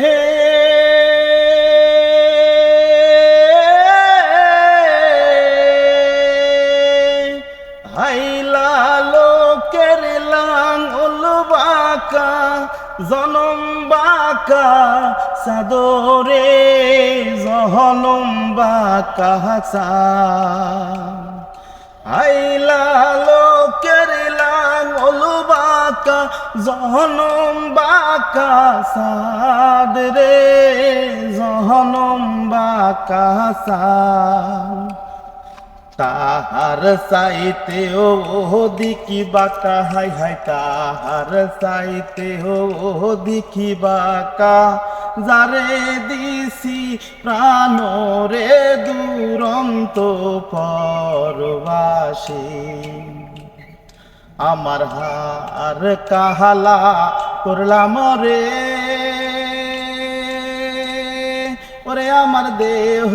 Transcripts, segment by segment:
হে। লোকের লাঙ্গল বাকা জনম বাকা সাদরে জহনম বাকা জহনম বাকা সাদ রে, জহনম বাকা সাদ। তাহার সাইতে ও দেখি বাকা হাই হাই তাহার সাইতে ও দেখি বাকা যারে দিছি প্রাণ রে দুরন্ত পরবাসী। আমার হার কাহালা করলাম রে। ওরে আমার দেহ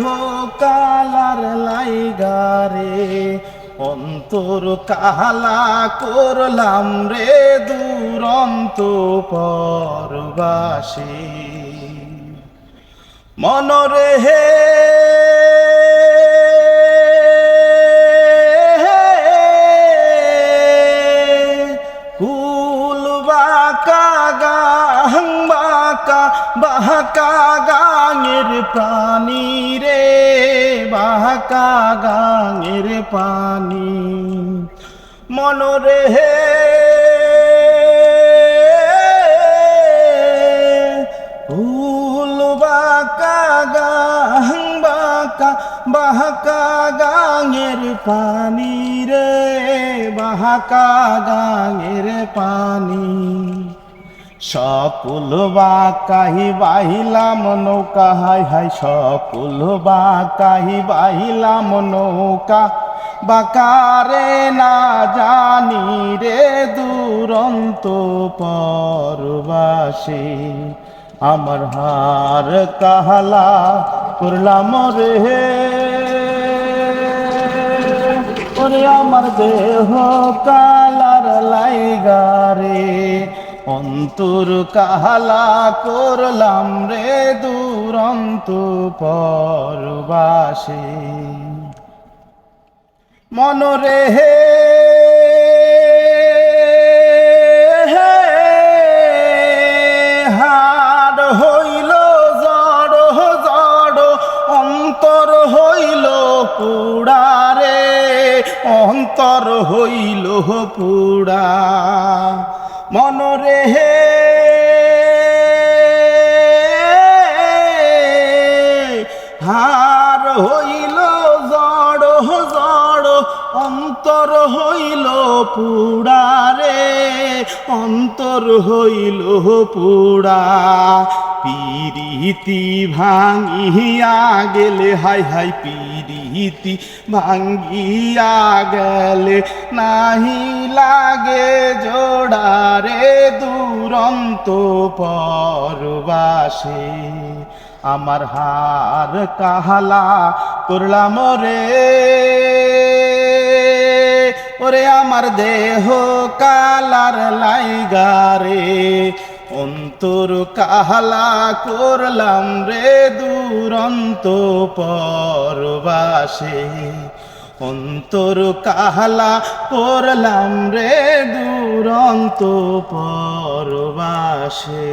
কালার লাইগারে অন্তর কাহালা করলাম রে দুরন্ত পরবাসী। মনরে হে বাহাকা গাঙের প্রাণী রে বাহাকা গাঙের পানি মনরে হে, ফুল বাকা গাং বাকা বাহাকা গাঙের পানি রে বাহাকা গাঙের পানি সকল বাকাহি বাহিলাম নৌকা, হাই হাই সকল বাকাহি বাহিলাম নৌকা। বাকারে না জানি রে দুরন্ত পরবাসী, আমার হার কাহালা করলাম রে। ওরে আমার দেহ কালার লাইগারে অন্তর কাহালা করলাম রে দুরন্ত পরবাসী। মনরে হে হাড হইল জড় জড়, অন্তর হইল পুড়ারে অন্তর হইল পুড়া মনরে হে। হার অন্তর হইল পুড়ারে অন্তর হইল পুড়া। পিরিতি ভাঙিয়া গেলে, হাই হাই পিরিতি ভাঙ্গিয়া গেলে নাহি লাগে জোড়ারে দুরন্ত পরবাসে। আমার হার কাহালা করলাম রে ওরে আমার দেহ কালার লাইগারে অন্তর কাহালা করলাম রে দুরন্ত পরবাসে। অন্তর কাহালা করলাম রে দুরন্ত পরবাসে।